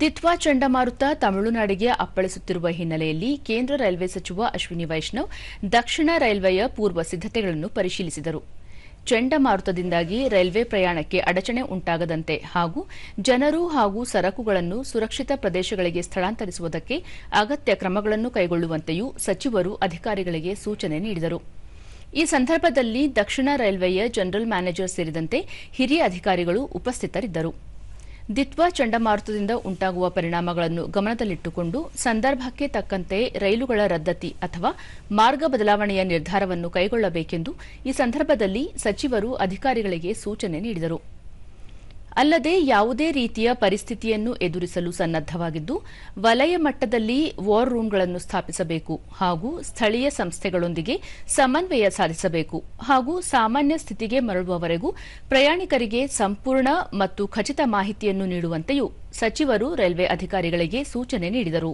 ದಿತ್ವಾ ಚಂಡಮಾರುತ ತಮಿಳುನಾಡಿಗೆ ಅಪ್ಪಳಿಸುತ್ತಿರುವ ಹಿನ್ನೆಲೆಯಲ್ಲಿ ಕೇಂದ್ರ ರೈಲ್ವೆ ಸಚಿವ ಅಶ್ವಿನಿ ವೈಷ್ಣವ್ ದಕ್ಷಿಣ ರೈಲ್ವೆಯ ಪೂರ್ವ ಸಿದ್ದತೆಗಳನ್ನು ಪರಿಶೀಲಿಸಿದರು. ಚಂಡಮಾರುತದಿಂದಾಗಿ ರೈಲ್ವೆ ಪ್ರಯಾಣಕ್ಕೆ ಅಡಚಣೆ ಉಂಟಾಗದಂತೆ ಹಾಗೂ ಜನರು ಹಾಗೂ ಸರಕುಗಳನ್ನು ಸುರಕ್ಷಿತ ಪ್ರದೇಶಗಳಿಗೆ ಸ್ಥಳಾಂತರಿಸುವುದಕ್ಕೆ ಅಗತ್ಯ ಕ್ರಮಗಳನ್ನು ಕೈಗೊಳ್ಳುವಂತೆಯೂ ಸಚಿವರು ಅಧಿಕಾರಿಗಳಿಗೆ ಸೂಚನೆ ನೀಡಿದರು. ಈ ಸಂದರ್ಭದಲ್ಲಿ ದಕ್ಷಿಣ ರೈಲ್ವೆಯ ಜನರಲ್ ಮ್ಯಾನೇಜರ್ ಸೇರಿದಂತೆ ಹಿರಿಯ ಅಧಿಕಾರಿಗಳು ಉಪಸ್ಥಿತರಿದ್ದರು. ದಿತ್ವಾ ಚಂಡಮಾರುತದಿಂದ ಉಂಟಾಗುವ ಪರಿಣಾಮಗಳನ್ನು ಗಮನದಲ್ಲಿಟ್ಟುಕೊಂಡು ಸಂದರ್ಭಕ್ಕೆ ತಕ್ಕಂತೆ ರೈಲುಗಳ ರದ್ದತಿ ಅಥವಾ ಮಾರ್ಗ ಬದಲಾವಣೆಯ ನಿರ್ಧಾರವನ್ನು ಕೈಗೊಳ್ಳಬೇಕೆಂದು ಈ ಸಂದರ್ಭದಲ್ಲಿ ಸಚಿವರು ಅಧಿಕಾರಿಗಳಿಗೆ ಸೂಚನೆ ನೀಡಿದರು. ಅಲ್ಲದೆ ಯಾವುದೇ ರೀತಿಯ ಪರಿಸ್ಥಿತಿಯನ್ನು ಎದುರಿಸಲು ಸನ್ನದ್ದವಾಗಿದ್ದು ವಲಯ ಮಟ್ಟದಲ್ಲಿ ವಾರ್ ರೂಮ್ಗಳನ್ನು ಸ್ಥಾಪಿಸಬೇಕು ಹಾಗೂ ಸ್ಥಳೀಯ ಸಂಸ್ಥೆಗಳೊಂದಿಗೆ ಸಮನ್ವಯ ಸಾಧಿಸಬೇಕು ಹಾಗೂ ಸಾಮಾನ್ಯ ಸ್ಥಿತಿಗೆ ಮರಳುವವರೆಗೂ ಪ್ರಯಾಣಿಕರಿಗೆ ಸಂಪೂರ್ಣ ಮತ್ತು ಖಚಿತ ಮಾಹಿತಿಯನ್ನು ನೀಡುವಂತೆಯೂ ಸಚಿವರು ರೈಲ್ವೆ ಅಧಿಕಾರಿಗಳಿಗೆ ಸೂಚನೆ ನೀಡಿದರು.